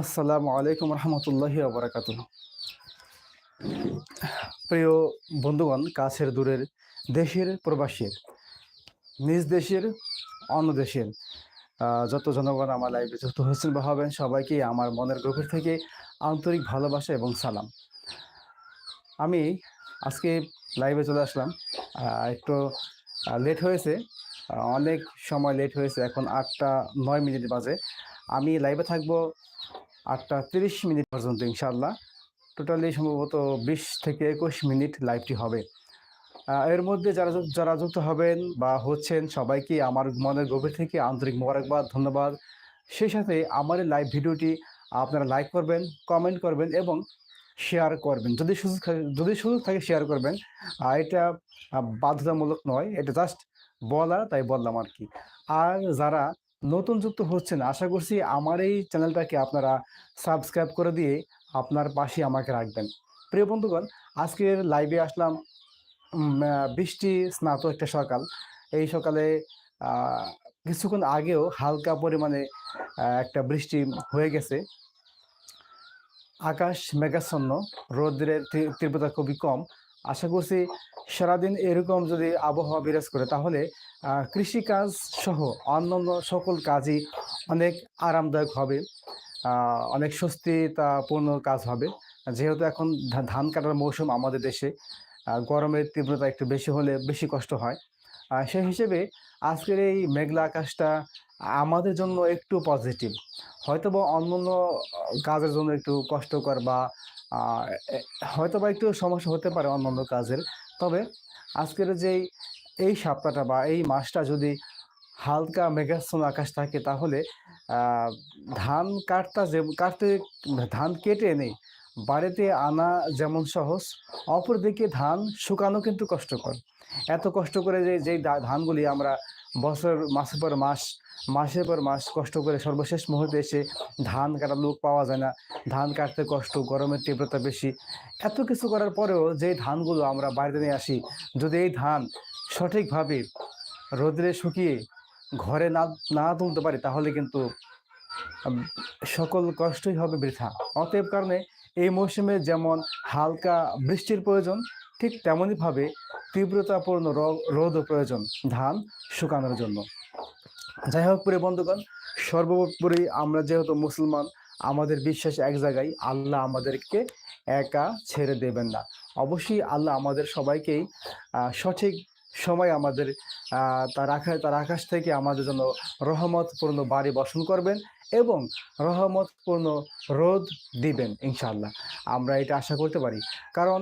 আসসালামু আলাইকুম রহমতুল্লাহি আবরাকাত প্রিয় বন্ধুগণ, কাছের দূরের দেশের প্রবাসীর, নিজ দেশের, অন্য দেশের যত জনগণ আমার লাইভে যুক্ত হয়েছেন বা হবেন, সবাইকে আমার মনের গভীর থেকে আন্তরিক ভালোবাসা এবং সালাম। আমি আজকে লাইভে চলে আসলাম। একটু লেট হয়েছে। অনেক সময় লেট হয়েছে। এখন আটটা নয় মিনিট বাজে। আমি লাইভে থাকব আটটা তিরিশ মিনিট পর্যন্ত ইনশাল্লাহ টোটালি সম্ভবত বিশ থেকে একুশ মিনিট লাইভটি হবে। এর মধ্যে যারা যারা যুক্ত হবেন বা হচ্ছেন, সবাইকে আমার মনের গভীর থেকে আন্তরিক মোবারকবাদ, ধন্যবাদ। সেই সাথে আমার এই লাইভ ভিডিওটি আপনারা লাইক করবেন কমেন্ট করবেন এবং শেয়ার করবেন। যদি সুযোগ যদি সুযোগ থাকে শেয়ার করবেন। আর এটা বাধ্যতামূলক নয়, এটা জাস্ট বলা তাই বললাম আর কি। আর যারা নতুন যুক্ত হচ্ছেন, আশা করছি আমার এই চ্যানেলটাকে আপনারা সাবস্ক্রাইব করে দিয়ে আপনার পাশে আমাকে রাখবেন। প্রিয় বন্ধুগণ, আজকের লাইভে আসলাম বৃষ্টি স্নাত একটা সকাল। এই সকালে কিছুক্ষণ আগেও হালকা পরিমাণে একটা বৃষ্টি হয়ে গেছে। আকাশ মেঘাচ্ছন্ন, রোদ্রের তীব্র- তীব্রতা খুবই কম। আশা করছি সারাদিন এরকম যদি আবহাওয়া বিরাজ করে, তাহলে কৃষিকাজ সহ অন্যান্য সকল কাজই অনেক আরামদায়ক হবে। অনেক স্বস্তিতাপূর্ণ কাজ হবে। যেহেতু এখন ধান কাটার মৌসুম আমাদের দেশে গরমের তীব্রতা একটু বেশি হলে বেশি কষ্ট হয়। সেই হিসেবে আজকের এই মেঘলা আকাশটা আমাদের জন্য একটু পজিটিভ হয়তো বা আহ, কাজের জন্য একটু কষ্টকর বা হয়তো বা একটু সমস্যা হতে পারে অন্যান্য কাজের। তবে আজকের যেই এই সপ্তাহটা বা এই মাসটা যদি হালকা মেঘাচ্ছন্ন আকাশ থাকে তাহলে ধান কাটতা যে কাটতে ধান কেটে এনে বাড়িতে আনা যেমন সহজ অপরদিকে ধান শুকানো কিন্তু কষ্টকর। এত কষ্ট করে যে যেই ধানগুলি আমরা বছর মাসের পর মাস, মাসের পর মাস কষ্ট করে সর্বশেষ মুহূর্তে এসে ধান কাটার লোক পাওয়া যায় না। ধান কাটতে কষ্ট, গরমের তীব্রতা বেশি। এত কিছু করার পরেও যে ধানগুলো আমরা বাড়িতে নিয়ে আসি, যদি এই ধান সঠিকভাবে রোদ্রে শুকিয়ে ঘরে না না তুলতে পারি, তাহলে কিন্তু সকল কষ্টই হবে বৃথা। অতএব কারণে এই মৌসুমে যেমন হালকা বৃষ্টির প্রয়োজন ঠিক তেমনইভাবে তীব্রতাপূর্ণ রোদ প্রয়োজন ধান শুকানোর জন্য। যাই হোক প্রিয় বন্ধুগণ, সর্বোপরি আমরা যেহেতু মুসলমান, আমাদের বিশ্বাস এক জায়গায়, আল্লাহ আমাদেরকে একা ছেড়ে দেবেন না। অবশ্যই আল্লাহ আমাদের সবাইকেই সঠিক সময় আমাদের তার আকাশ তার আকাশ থেকে আমাদের জন্য রহমতপূর্ণ বাড়ি বসন করবেন এবং রহমতপূর্ণ রোদ দিবেন ইনশাল্লাহ আমরা এটা আশা করতে পারি। কারণ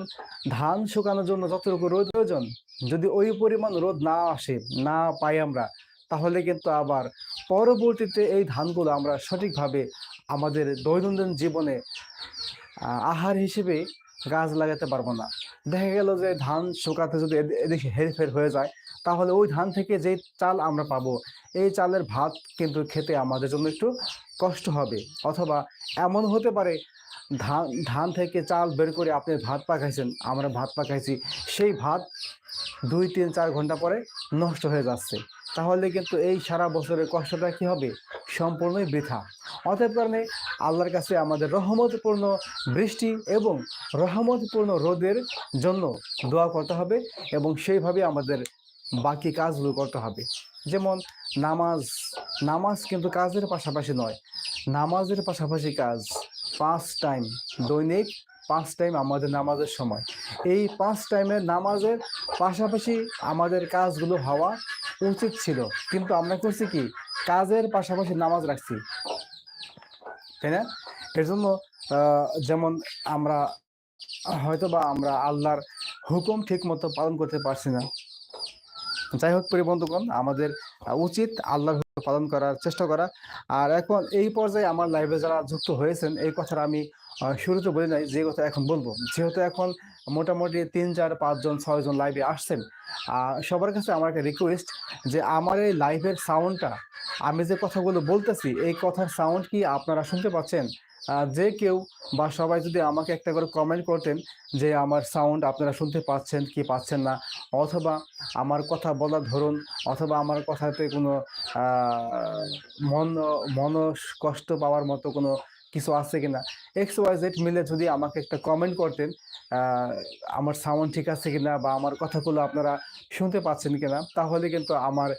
ধান শুকানোর জন্য যতটুকু রোদ প্রয়োজন, যদি ওই পরিমাণ রোদ না আসে, না পাই আমরা, তাহলে কিন্তু আবার পরবর্তীতে এই ধানগুলো আমরা সঠিকভাবে আমাদের দৈনন্দিন জীবনে আহার হিসেবে গাছ লাগাতে পারব না। দেখা গেল যে ধান শুকাতে যদি এদি- এদিকে হেরফের হয়ে যায়, তাহলে ওই ধান থেকে যে চাল আমরা পাবো, এই চালের ভাত কিন্তু খেতে আমাদের জন্য একটু কষ্ট হবে। অথবা এমন হতে পারে, ধান ধান থেকে চাল বের করে আপনি ভাত পাকাইছেন, আমরা ভাত পাকাইছি, সেই ভাত দুই, তিন, চার ঘণ্টা পরে নষ্ট হয়ে যাচ্ছে। তাহলে কিন্তু এই সারা বছরের কষ্টটা কি হবে? সম্পূর্ণই বৃথা। অতএব কারণে আল্লাহর কাছে আমাদের রহমতপূর্ণ বৃষ্টি এবং রহমতপূর্ণ রোদের জন্য দোয়া করতে হবে এবং সেইভাবে আমাদের বাকি কাজগুলো করতে হবে। যেমন নামাজ নামাজ কিন্তু কাজের পাশাপাশি নয়, নামাজের পাশাপাশি কাজ পাঁচ টাইম দৈনিক, পাঁচ টাইম আমাদের নামাজের সময়। এই পাঁচ টাইমের নামাজের পাশাপাশি আমাদের কাজগুলো হওয়া উচিত ছিল। কিন্তু আমরা করছি কি? কাজের পাশাপাশি নামাজ রাখছি। তাই না? এর জন্য যেমন আমরা হয়তো বা আমরা আল্লাহর হুকুম ঠিক মতো পালন করতে পারছি না। যাই হোক প্রিয় আমাদের উচিত আল্লাহ পালন করার চেষ্টা করা। আর এখন এই পর্যায়ে আমার লাইভে যারা যুক্ত হয়েছেন, এই কথাটা আমি শুরুতে বলি নাই, যে কথা এখন বলব। যেহেতু এখন মোটামুটি তিন চার পাঁচজন ছয়জন লাইভে আসছেন সবার কাছে আমার একটা রিকোয়েস্ট যে আমার এই লাইভের সাউন্ডটা আমি যে কথাগুলো বলতেছি, এই কথার সাউন্ড কি আপনারা শুনতে পাচ্ছেন? যে কেউ বা সবাই যদি আমাকে একটা করে কমেন্ট করতেন যে আমার সাউন্ড আপনারা শুনতে পাচ্ছেন কি পাচ্ছেন না, অথবা আমার কথা বলার ধরুন, অথবা আমার কথাতে কোনো মন মন কষ্ট পাওয়ার মতো কোনো কিছু আছে কিনা এক্স ওয়াই জেড মিলে যদি আমাকে একটা কমেন্ট করতেন আমার সাউন্ড ঠিক আছে কিনা বা আমার কথাগুলো আপনারা শুনতে পাচ্ছেন কিনা, তাহলে কিন্তু আমার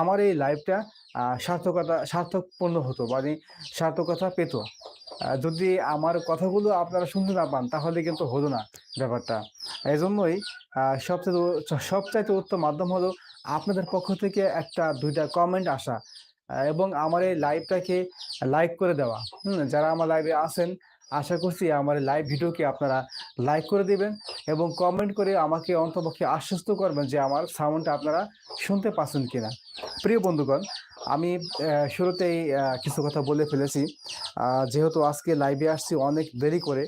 আমার এই লাইভটা সার্থকতা, সার্থকপূর্ণ হতো মানে সার্থকতা পেত। যদি আমার কথাগুলো আপনারা শুনতে না পান, তাহলে কিন্তু হতো না ব্যাপারটা। এই জন্যই সবচেয়ে সবচাইতে উত্তম মাধ্যম হলো আপনাদের পক্ষ থেকে একটা, দুইটা কমেন্ট আসা এবং আমার এই লাইভটাকে লাইক করে দেওয়া। হুম, যারা আমার লাইভে আছেন, আশা করছি আমার লাইভ ভিডিওকে আপনারা লাইক করে দিবেন এবং কমেন্ট করে আমাকে অন্তপক্ষে আশ্বস্ত করবেন যে আমার সাউন্ডটা আপনারা শুনতে পাচ্ছেন কিনা। প্রিয় বন্ধুগণ আমি শুরুতেই কিছু কথা বলে ফেলেছি। যেহেতু আজকে লাইভে আসছি অনেক দেরি করে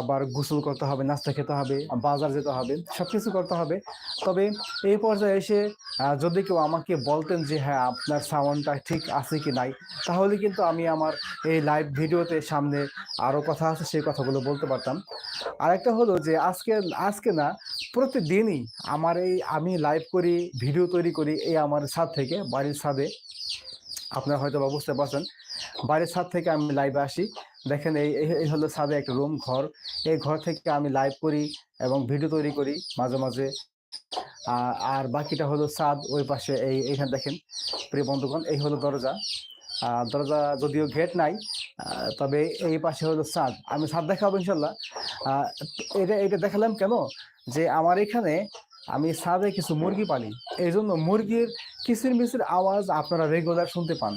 আবার গোসল করতে হবে, নাস্তা খেতে হবে, বাজার যেতে হবে সব কিছু করতে হবে। তবে এই পর্যায়ে এসে যদি কেউ আমাকে বলতেন যে হ্যাঁ আপনার সাউন্ডটা ঠিক আছে কি নাই? তাহলে কিন্তু আমি আমার এই লাইভ ভিডিওতে সামনে আরও কথা আছে, সেই কথাগুলো বলতে পারতাম। আরেকটা হলো যে, আজকে আজকে না, প্রতিদিনই আমার এই আমি লাইভ করি ভিডিও তৈরি করি এই আমার ছাদ থেকে, বাড়ির ছাদে। আপনারা হয়তো বা বুঝতে পারছেন। বাড়ির ছাদ থেকে আমি লাইভে আসি। দেখেন এই, এই- হলো ছাদে একটা রুম, ঘর। এই ঘর থেকে আমি লাইভ করি এবং ভিডিও তৈরি করি মাঝে মাঝে। আর বাকিটা হলো ছাদ, ওই পাশে এই, এইখানে দেখেন প্রিয় বন্ধুগণ, এই হলো দরজা। দরজা যদিও গেট নাই তবে এই পাশে হলো ছাদ। আমি ছাদ দেখাবো ইনশাল্লাহ এটা এটা দেখালাম কেন? যে আমার এখানে আমি ছাদে কিছু মুরগি পালি। এই জন্য মুরগির কিচির মিচির আওয়াজ আপনারা রেগুলার শুনতে পান।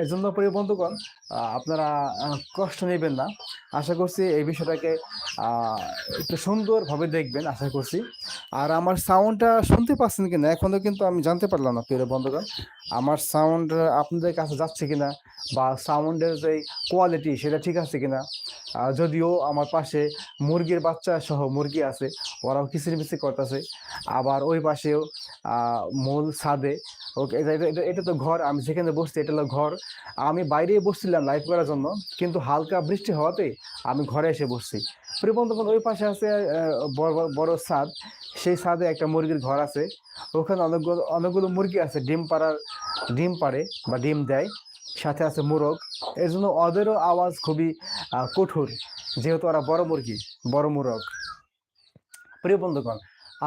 এর জন্য প্রিয় বন্ধুগণ আপনারা কষ্ট নেবেন না। আশা করছি এই বিষয়টাকে একটু সুন্দরভাবে দেখবেন, আশা করছি। আর আমার সাউন্ডটা শুনতে পাচ্ছেন কিনা, এখনও কিন্তু আমি জানতে পারলাম না, প্রিয় বন্ধুগণ। আমার সাউন্ড আপনাদের কাছে যাচ্ছে কিনা, বা সাউন্ডের যে কোয়ালিটি সেটা ঠিক আছে কিনা। যদিও আমার পাশে মুরগির বাচ্চা সহ মুরগি আছে, ওরাও কিচির মিচির করতেছে। আবার ওই পাশেও মূল ছাদে ওকে এটা তো ঘর, আমি যেখানে বসছি এটা হলো ঘর। আমি বাইরে বসছিলাম লাইভ করার জন্য, কিন্তু হালকা বৃষ্টি হওয়াতে আমি ঘরে এসে বসছি। প্রিয় ওই পাশে আছে বড়, বড়- ছাদ। সেই ছাদে একটা মুরগির ঘর আছে। ওখানে অনেকগুলো অনেকগুলো মুরগি আছে, ডিম পাড়ার, ডিম পাড়ে বা ডিম দেয়। সাথে আছে মোরগ। এই জন্য ওদেরও আওয়াজ খুবই কঠোর। যেহেতু ওরা বড় মুরগি, বড় মোরগ। প্রিয় বন্ধুগণ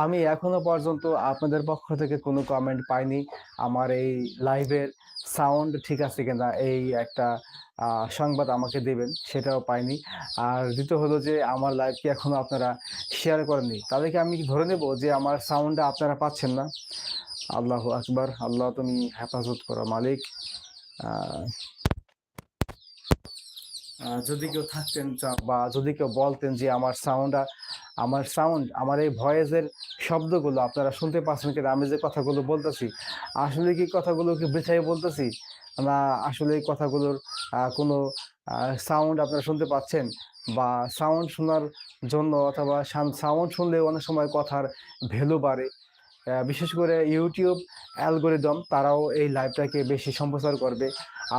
আমি এখনও পর্যন্ত আপনাদের পক্ষ থেকে কোনো কমেন্ট পাইনি। আমার এই লাইভের সাউন্ড ঠিক আছে কিনা এই একটা সংবাদ আমাকে দেবেন, সেটাও পাইনি। আর দ্বিতীয় হলো যে আমার লাইভকে এখনও আপনারা শেয়ার করেননি। তাদেরকে আমি ধরে নেব যে আমার সাউন্ডটা আপনারা পাচ্ছেন না। আল্লাহ আকবার, আল্লাহ তুমি হেফাজত করো মালিক। যদি কেউ থাকতেন বা যদি কেউ বলতেন যে আমার সাউন্ড আমার সাউন্ড আমার এই ভয়েসের শব্দগুলো আপনারা শুনতে পাচ্ছেন কিনা, আমি যে কথাগুলো বলতেছি, আসলে কি কথাগুলো কি বেছাই বলতেছি? না, আসলে এই কথাগুলোর কোনো সাউন্ড আপনারা শুনতে পাচ্ছেন? বা সাউন্ড শোনার জন্য অথবা সাউন্ড শুনলে অনেক সময় কথার ভ্যালু বাড়ে। বিশেষ করে ইউটিউব অ্যালগোরিদম তারাও এই লাইভটাকে বেশি সম্প্রচার করবে।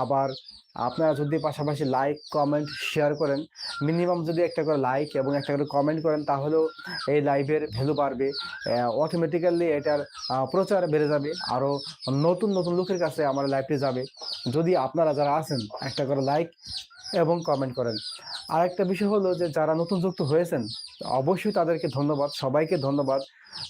আবার আপনারা যদি পাশাপাশি লাইক কমেন্ট শেয়ার করেন মিনিমাম যদি একটা করে লাইক এবং একটা করে কমেন্ট করেন, তাহলেও এই লাইভের ভ্যালু বাড়বে। অটোমেটিক্যালি এটার প্রচার বেড়ে যাবে। আরও নতুন নতুন লোকের কাছে আমার লাইভটি যাবে। যদি আপনারা যারা আছেন, একটা করে লাইক এবং কমেন্ট করেন। আর একটা বিষয় হলো যে, যারা নতুন যুক্ত হয়েছেন, অবশ্যই তাদেরকে ধন্যবাদ, সবাইকে ধন্যবাদ।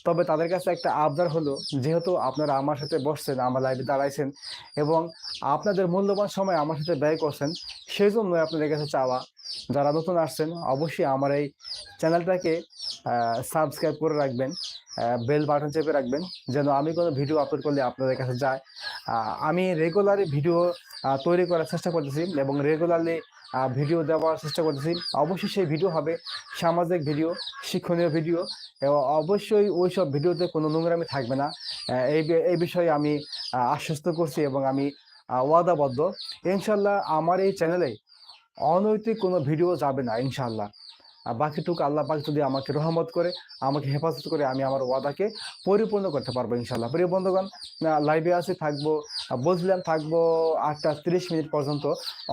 তবে তাদের কাছে একটা আবদার হলো, যেহেতু আপনারা আমার সাথে বসছেন, আমার লাইভে দাঁড়াইছেন এবং আপনাদের মূল্যবান সময় আমার সাথে ব্যয় করছেন সেই জন্য আপনাদের কাছে চাওয়া যারা নতুন আসছেন, অবশ্যই আমার এই চ্যানেলটাকে সাবস্ক্রাইব করে রাখবেন বেল বাটন চেপে রাখবেন, যেন আমি কোনো ভিডিও আপলোড করলে আপনাদের কাছে যায়। আমি রেগুলারই ভিডিও তৈরি করার চেষ্টা করতেছি এবং রেগুলারলি ভিডিও দেওয়ার চেষ্টা করতেছি। অবশ্যই সেই ভিডিও হবে, সামাজিক ভিডিও শিক্ষণীয় ভিডিও এবং অবশ্যই ওই সব ভিডিওতে কোনো নোংরামি থাকবে না। এই এই বিষয়ে আমি আশ্বস্ত করছি এবং আমি ওয়াদাবদ্ধ। ইনশাল্লাহ আমার এই চ্যানেলে অনৈতিক কোনো ভিডিও যাবে না ইনশাল্লাহ আর বাকিটুকু আল্লাহ পাক যদি আমাকে রহমত করে, আমাকে হেফাজত করে, আমি আমার ওয়াদাকে পরিপূর্ণ করতে পারব ইনশাল্লাহ প্রিয় বন্ধুগণ লাইভে আছি, থাকব বলছিলাম থাকব আটটা তিরিশ মিনিট পর্যন্ত।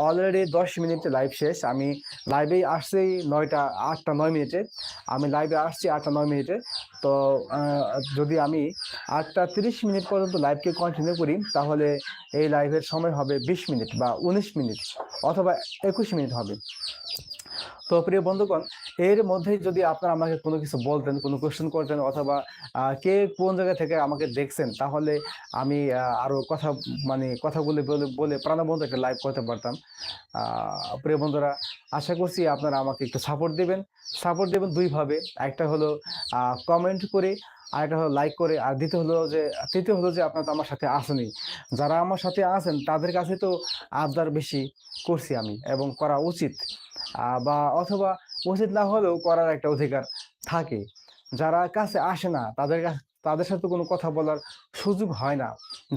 অলরেডি দশ মিনিট লাইভ শেষ। আমি লাইভেই আসছি নয়টা, আটটা, নয় মিনিটে। আমি লাইভে আসছি আটটা, নয় মিনিটে। তো যদি আমি আটটা তিরিশ মিনিট পর্যন্ত লাইভকে কন্টিনিউ করি, তাহলে এই লাইভের সময় হবে বিশ মিনিট বা উনিশ মিনিট অথবা একুশ মিনিট হবে। তো প্রিয় বন্ধুগণ, এর মধ্যে যদি আপনারা আমাকে কোনো কিছু বলতেন, কোনো কোয়েশ্চেন করতেন অথবা কে কোন জায়গা থেকে আমাকে দেখছেন, তাহলে আমি আরও কথা মানে কথাগুলো বলে বলে প্রাণবন্ত একটা লাইভ করতে পারতাম। প্রিয় বন্ধুরা, আশা করছি আপনারা আমাকে একটু সাপোর্ট দেবেন। সাপোর্ট দেবেন দুইভাবে একটা হলো কমেন্ট করে, আর একটা হলো লাইক করে। আর দ্বিতীয় হলো যে, তৃতীয় হলো যে, আপনারা তো আমার সাথে আসেনি যারা আমার সাথে আছেন, তাদের কাছে তো আবদার বেশি করছি আমি এবং করা উচিত। বা অথবা উচিত না হলেও করার একটা অধিকার থাকে। যারা কাছে আসে না, তাদের কাছে, তাদের সাথে কোনো কথা বলার সুযোগ হয় না।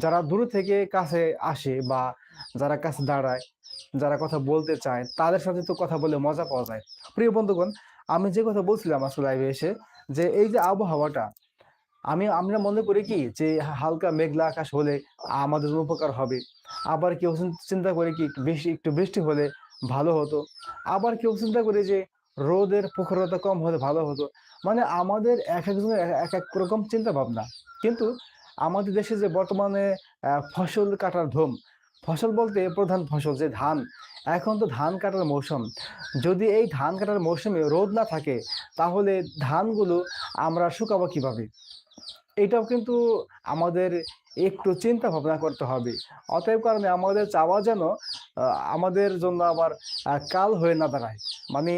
যারা দূর থেকে কাছে আসে বা যারা কাছে দাঁড়ায়, যারা কথা বলতে চায়, তাদের সাথে তো কথা বলে মজা পাওয়া যায়। প্রিয় বন্ধুগণ, আমি যে কথা বলছিলাম আসলে লাইভে এসে, যে এই যে আবহাওয়াটা, আমি, আমরা মনে করি কি, যে হালকা মেঘলা আকাশ হলে আমাদের উপকার হবে। আবার কেউ চিন্তা করে কি, বেশি, একটু বৃষ্টি হলে ভালো হতো। আবার কেউ চিন্তা করে যে রোদের প্রখরতা কম হলে ভালো হতো। মানে আমাদের এক একজনের এক- এক রকম চিন্তা ভাবনা কিন্তু আমাদের দেশে যে বর্তমানে ফসল কাটার ধুম, ফসল বলতে প্রধান ফসল যে ধান, এখন তো ধান কাটার মৌসুম। যদি এই ধান কাটার মৌসুমে রোদ না থাকে, তাহলে ধানগুলো আমরা শুকাবো কীভাবে? এটাও কিন্তু আমাদের একটু চিন্তা ভাবনা করতে হবে। অতএব কারণে আমাদের চাওয়া যেন আমাদের জন্য আবার কাল হয়ে না দাঁড়ায়। মানে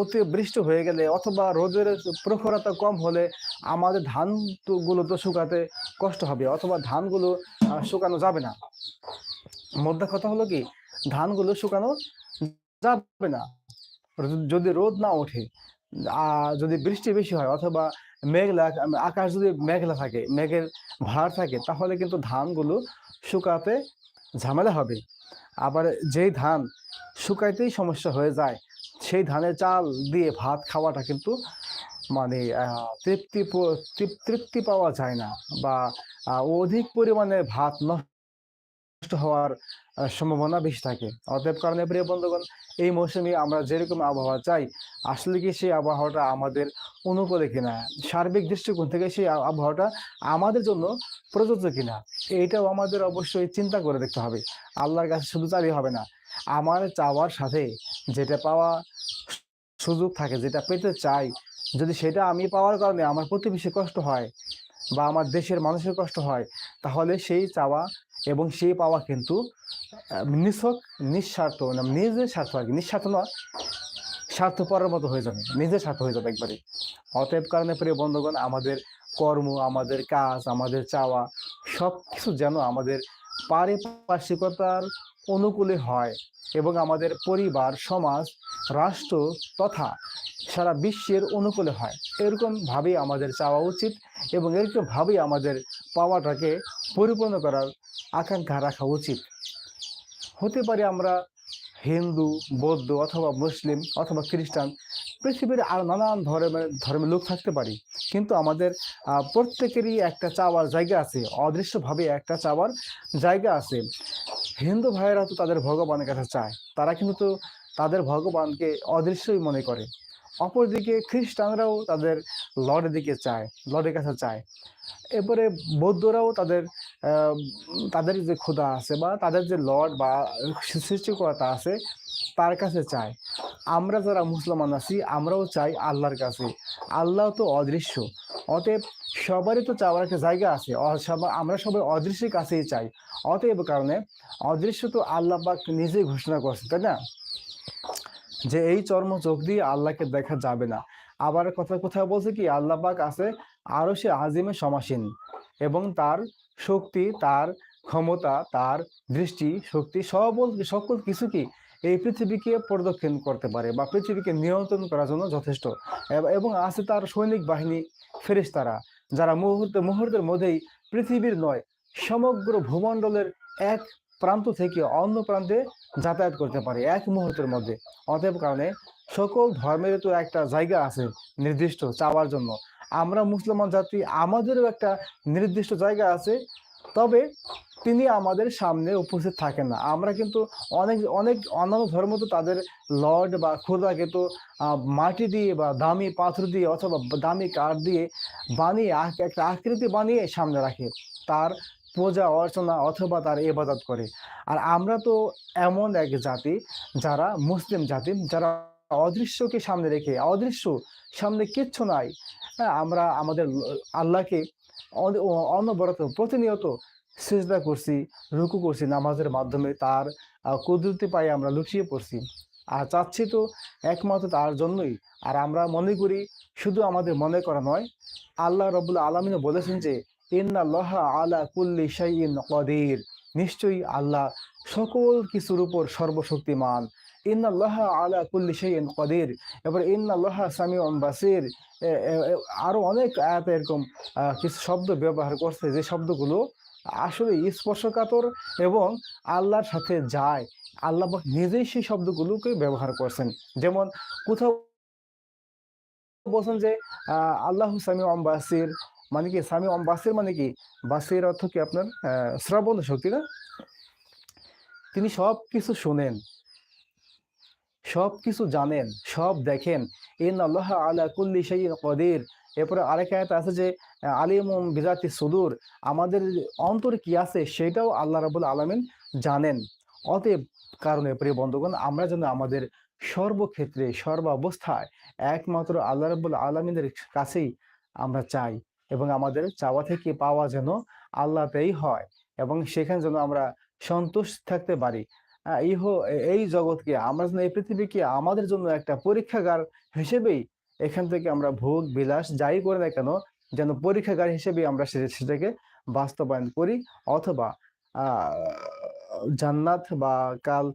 অতি বৃষ্টি হয়ে গেলে অথবা রোদের প্রখরতা কম হলে আমাদের ধান তো শুকাতে কষ্ট হবে অথবা ধানগুলো শুকানো যাবে না। মোদ্দা কথা হলো কি, ধানগুলো শুকানো যাবে না। যদি রোদ না ওঠে যদি বৃষ্টি বেশি হয় অথবা মেঘলা আকাশ যদি মেঘলা থাকে, মেঘের ভার থাকে, তাহলে কিন্তু ধানগুলো শুকাতে ঝামেলা হবে। আবার যেই ধান শুকাইতেই সমস্যা হয়ে যায়, সেই ধানের চাল দিয়ে ভাত খাওয়াটা কিন্তু মানে তৃপ্তি তৃপ্তি পাওয়া যায় না বা অধিক পরিমাণে ভাত নষ্ট হওয়ার সম্ভাবনা বেশি থাকে। অতএব কারণে প্রিয় বন্ধুগণ, এই মৌসুমে আমরা যেরকম আবহাওয়া চাই, আসলে কি সেই আবহাওয়াটা আমাদের অনুকূলে কিনা? সার্বিক দৃষ্টিকোণ থেকে সেই আবহাওয়াটা আমাদের জন্য প্রযোজ্য কিনা? এইটাও আমাদের অবশ্যই চিন্তা করে দেখতে হবে। আল্লাহর কাছে শুধু চালিয়ে হবে না, আমার চাওয়ার সাথে যেটা পাওয়া সুযোগ থাকে, যেটা পেতে চাই, যদি সেটা আমি পাওয়ার কারণে আমার প্রতিবেশী কষ্ট হয় বা আমার দেশের মানুষের কষ্ট হয়, তাহলে সেই চাওয়া এবং সেই পাওয়া কিন্তু নিছক, নিঃস্বার্থ না নিজের স্বার্থ আর কি। নিঃস্বার্থ নয়, স্বার্থপরের মতো হয়ে যাবে, নিজের স্বার্থ হয়ে যাবে একবারে। অতএব কারণে প্রিয় বন্ধুগণ, আমাদের কর্ম, আমাদের কাজ, আমাদের চাওয়া সব কিছু যেন আমাদের পারিপার্শ্বিকতার অনুকূলে হয় এবং আমাদের পরিবার, সমাজ, রাষ্ট্র তথা সারা বিশ্বের অনুকূলে হয়। এরকম ভাবেই আমাদের চাওয়া উচিত এবং এরকমভাবেই আমাদের পাওয়াটাকে পরিপূর্ণ করার আকাঙ্ক্ষা রাখা উচিত। হতে পারে আমরা হিন্দু, বৌদ্ধ অথবা মুসলিম অথবা খ্রিস্টান, পৃথিবীর আর নানান ধর্মের ধর্মের লোক থাকতে পারি। কিন্তু আমাদের প্রত্যেকেরই একটা চাওয়ার জায়গা আছে, অদৃশ্যভাবে একটা চাওয়ার জায়গা আছে। হিন্দু ভাইয়েরা তো তাদের ভগবানের কাছে চায়, তারা কিন্তু তাদের ভগবানকে অদৃশ্যই মনে করে। অপরদিকে খ্রিস্টানরাও তাদের লর্ডের দিকে চায়, লর্ডের কাছে চায়। এরপরে বৌদ্ধরাও তাদের তাদের যে ক্ষুধা আছে বা তাদের যে লর্ড বা সৃষ্টিকর্তা আছে, তার কাছে চায়। আমরা যারা মুসলমান আছি, আমরাও চাই আল্লাহর কাছে। আল্লাহ তো অদৃশ্য। অতএব সবারই তো চাওয়ার একটা জায়গা আছে। আমরা সবাই অদৃশ্যের কাছেই চাই। অতএব কারণে অদৃশ্য তো আল্লাহ পাক নিজেই ঘোষণা করছে, তাই না? যে এই চর্ম চোখ দিয়ে আল্লাহকে দেখা যাবে না। আবার কথা কোথায় বলছে কি? আল্লাহ পাক আছে আরও সে আজিমে সমাসীন এবং তার শক্তি, তার ক্ষমতা, তার দৃষ্টি, শক্তি সব সকল কিছু কি এই পৃথিবীকে প্রদক্ষিণ করতে পারে বা পৃথিবীকে নিয়ন্ত্রণ করার জন্য যথেষ্ট। এবং আছে তার সৈনিক বাহিনী, ফেরেশতারা, যারা মুহূর্তে, মুহূর্তের মধ্যেই পৃথিবীর নয়, সমগ্র ভূমণ্ডলের এক প্রান্ত থেকে অন্য প্রান্তে যাতায়াত করতে পারে এক মুহূর্তের মধ্যে। অতএব কারণে সকল ধর্মের তো একটা জায়গা আছে নির্দিষ্ট চাওয়ার জন্য। আমরা মুসলমান জাতি, আমাদেরও একটা নির্দিষ্ট জায়গা আছে। তবে তিনি আমাদের সামনে উপস্থিত থাকেন না। আমরা কিন্তু অনেক অনেক অন্যান্য ধর্ম তো তাদের লর্ড বা খোদাকে তো মাটি দিয়ে বা দামি পাথর দিয়ে অথবা দামি কাঠ দিয়ে বানিয়ে একটা আকৃতি বানিয়ে সামনে রাখে। তার পূজা অর্চনা অথবা তার ইবাদত করে। আর আমরা তো এমন এক জাতি যারা মুসলিম জাতি, যারা অদৃশ্যকে সামনে রেখে, অদৃশ্য সামনে কিচ্ছু নাই। হ্যাঁ আমরা আমাদের আল্লাহকে অনবরত প্রতিনিয়ত সেজদা করছি, রুকু করছি, নামাজের মাধ্যমে তার কুদরতি পায়ে আমরা লুকিয়ে পড়ছি। আর চাচ্ছি তো একমাত্র তার জন্যই। আর আমরা মনে করি, শুধু আমাদের মনে করা নয়, আল্লাহ রবুল্লা আলমিনও বলেছেন যে নিশ্চয়ই আল্লাহ সকল কিছুর উপর সর্বশক্তিমান। ইন্নাল্লাহ আলা কদির। এবার ইন্নাল্লাহ অনেক আয়াতে এরকম কিছু শব্দ ব্যবহার করছে যে শব্দগুলো আসলে স্পর্শকাতর এবং আল্লাহর সাথে যায়। আল্লাহ নিজেই সেই শব্দগুলোকে ব্যবহার করছেন। যেমন কোথাও বলছেন যে আল্লাহ সামি বাসির মানে কি সামি বাসির মানে কি? বাসির অর্থ কি আপনার? শ্রবণ শক্তি না? তিনি সব কিছু শোনেন সব কিছু জানেন, সব দেখেন। ইন আল্লাহ আলা কুল্লি শাইইন কদির। এরপরে আরেক আয়াত আছে যে আলিম বিজাতি সুদূর। আমাদের অন্তরে কি আছে সেটাও আল্লাহ রাবুল আলামিন জানেন। অতএব কারণে প্রিয় বন্ধুগণ, আমরা যেন আমাদের সর্বক্ষেত্রে, সর্বাবস্থায় একমাত্র আল্লাহ রাবুল আলমিনের কাছেই আমরা চাই। এবং আমাদের চাওয়া থেকে পাওয়া যেন আল্লাহতেই হয় এবং সেখানে যেন আমরা সন্তুষ্ট থাকতে পারি। ইহ, এই জগৎকে, আমরা যেন, এই পৃথিবীকে আমাদের জন্য একটা পরীক্ষাগার হিসেবেই এখান থেকে আমরা ভোগ, বিলাস, যাই করে না কেন, যেন পরীক্ষাগার হিসেবে আমরা সেটাকে বাস্তবায়ন করি। অথবা জান্নাত বা কাল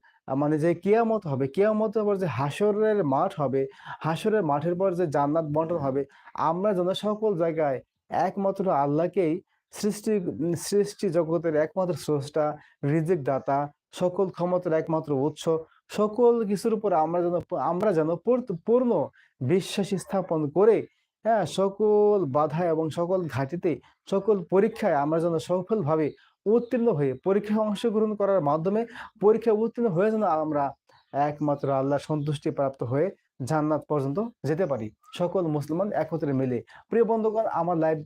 মানে যে কিয়ামত হবে, কিয়ামতের পর যে হাসরের মাঠ হবে হাসরের মাঠের পর যে জান্নাত বন্টন হবে, আমরা যেন সকল জায়গায় একমাত্র আল্লাহকেই সৃষ্টি সৃষ্টি জগতের একমাত্র স্রষ্টা রিজিক দাতা সকল ক্ষমতার একমাত্র উৎস। সকল কিছুর উপর আমরা যেন আমরা যেন পূর্ণ- বিশ্বাস স্থাপন করে হ্যাঁ সকল বাধা এবং সকল ঘাটিতে, সকল পরীক্ষায় আমরা যেন সফলভাবে উত্তীর্ণ হয়ে পরীক্ষায় অংশগ্রহণ করার মাধ্যমে, পরীক্ষায় উত্তীর্ণ হয়ে যেন আমরা একমাত্র আল্লাহ সন্তুষ্টি প্রাপ্ত হয়ে জান্নাত পর্যন্ত যেতে পারি। সকল মুসলমান একত্রে মিলে। প্রিয় বন্ধুগণ, আমার লাইভ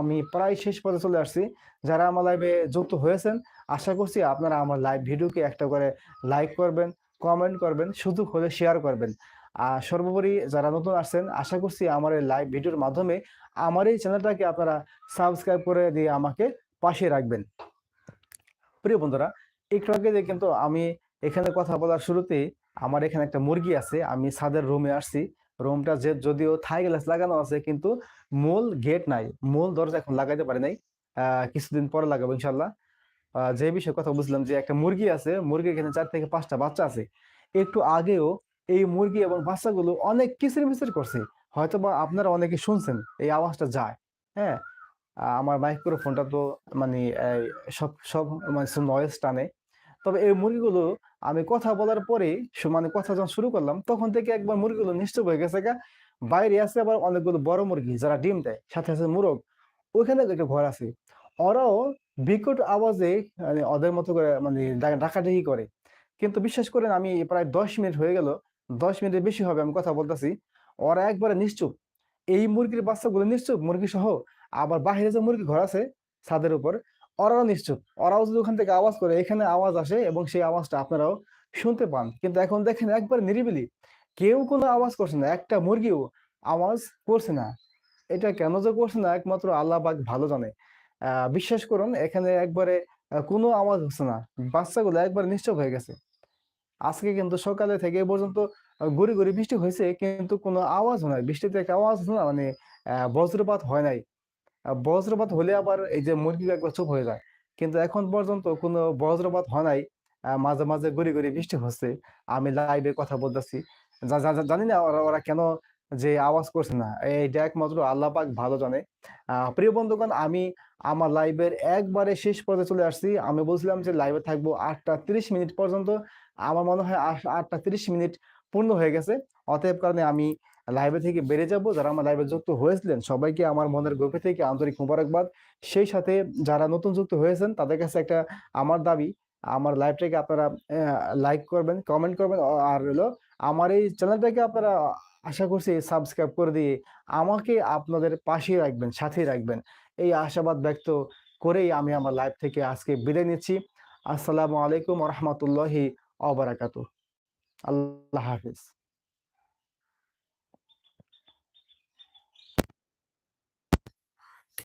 আমি প্রায় শেষ পথে চলে আসছি। যারা আমার লাইভে যুক্ত হয়েছেন, আশা করছি আপনারা আমার লাইভ ভিডিওকে একটা করে লাইক করবেন কমেন্ট করবেন শুধু হলে শেয়ার করবেন। আর সর্বোপরি যারা নতুন আসছেন, আশা করছি আমার এই লাইভ ভিডিওর মাধ্যমে আমার এই চ্যানেলটাকে আপনারা সাবস্ক্রাইব করে দিয়ে আমাকে পাশে রাখবেন। প্রিয় বন্ধুরা, একটু আগে যে কিন্তু আমি এখানে কথা বলার শুরুতে আমার এখানে একটা মুরগি আছে, আমি ছাদের রুমে আসছি। রুমটা যে, যদিও থাই গ্লাস লাগানো আছে, কিন্তু মূল গেট নাই, মূল দরজা এখন লাগাইতে পারি নাই। কিছুদিন পরে লাগাবো ইনশাল্লাহ যে বিষয়ে কথা বুঝলাম যে, একটা মুরগি আছে মুরগি এখানে চার থেকে পাঁচটা বাচ্চা আছে। একটু আগেও এই মুরগি এবং বাচ্চাগুলো অনেক কিচির মিচির করছে। হয়তো বা আপনারা অনেকে শুনছেন, এই আওয়াজটা যায় হ্যাঁ? আমার মাইক্রোফোনটা তো মানে সব সব মানে নয়েজ টানে। তবে এই মুরগিগুলো আমি কথা বলার পরে মানে কথা যখন শুরু করলাম, তখন থেকে একবার মুরগিগুলো নিশ্চুপ হয়ে গেছে গা। বাইরে আছে আবার অনেকগুলো বড় মুরগি যারা ডিম দেয়, সাথে আছে মুরগ। ওইখানে একটা ঘর আছে। ওরাও বিকট আওয়াজে মানে ওদের মতো করে মানে ডাকাডাকি করে। কিন্তু বিশ্বাস করেন আমি প্রায় দশ মিনিট হয়ে গেল, দশ মিনিটের বেশি হবে আমি কথা বলতেছি। ওরা একবারে নিশ্চুপ। এই মুরগির বাচ্চাগুলো নিশ্চুপ মুরগি সহ আবার বাহিরে যে মুরগি ঘর আছে, ছাদের উপর ওরাও নিশ্চুপ। ওরাও যদি ওখান থেকে আওয়াজ করে, এখানে আওয়াজ আসে এবং সেই আওয়াজটা আপনারাও শুনতে পান। কিন্তু এখন দেখেন একবার নিরিবিলি, কেউ কোনো আওয়াজ করছে না, একটা মুরগিও আওয়াজ করছে না। এটা কেন যে করছে না, একমাত্র আল্লাহ পাক ভালো জানে। বিশ্বাস করুন, এখানে একবারে কোনো আওয়াজ হচ্ছে না। বাচ্চাগুলো একবার নিশ্চুপ হয়ে গেছে। আজকে কিন্তু সকালে থেকে পর্যন্ত গুড়ি গুড়ি বৃষ্টি হয়েছে, কিন্তু কোনো আওয়াজ হয় নাই। বৃষ্টিতে আওয়াজ হচ্ছে না মানে বজ্রপাত হয় নাই। বজ্রপাত হলে আবার এই যে মুরগি একবার চুপ হয়ে যায়। কিন্তু এখন পর্যন্ত কোনো বজ্রপাত হয় নাই। মাঝে মাঝে গুড়ি গুড়ি বৃষ্টি হচ্ছে। আমি লাইভে কথা বলতেছি। জানি না ওরা ওরা কেন যে আওয়াজ করছে না। এইটা একমাত্র আল্লাহ পাক ভালো জানে। প্রিয় বন্ধুগণ, আমি আমার লাইভের একবারে শেষ পর্যায়ে চলে আসছি। আমি বলছিলাম যে লাইভে থাকব আটটা তিরিশ মিনিট পর্যন্ত। আমার মনে হয় আট- আটটা তিরিশ মিনিট পূর্ণ হয়ে গেছে। অতএব কারণে আমি লাইভে থেকে বেড়ে যাব। যারা আমার লাইভে যুক্ত হয়েছিলেন, সবাইকে আমার মনের গভীর থেকে আন্তরিক মোবারকবাদ। সেই সাথে যারা নতুন যুক্ত হয়েছেন, তাদের কাছে একটা আমার দাবি, আমার লাইভটাকে আপনারা লাইক করবেন কমেন্ট করবেন। আর হলো আমার এই চ্যানেলটাকে আপনারা আশা করছি সাবস্ক্রাইব করে দিয়ে আমাকে আপনাদের পাশে রাখবেন সাথে রাখবেন। এই আশাবাদ ব্যক্ত করেই আমি আমার লাইভ থেকে আজকে বিদায় নিচ্ছি। আসসালামু আলাইকুম রহমতুল্লাহি অবরাকাতু আল্লাহ হাফিজ।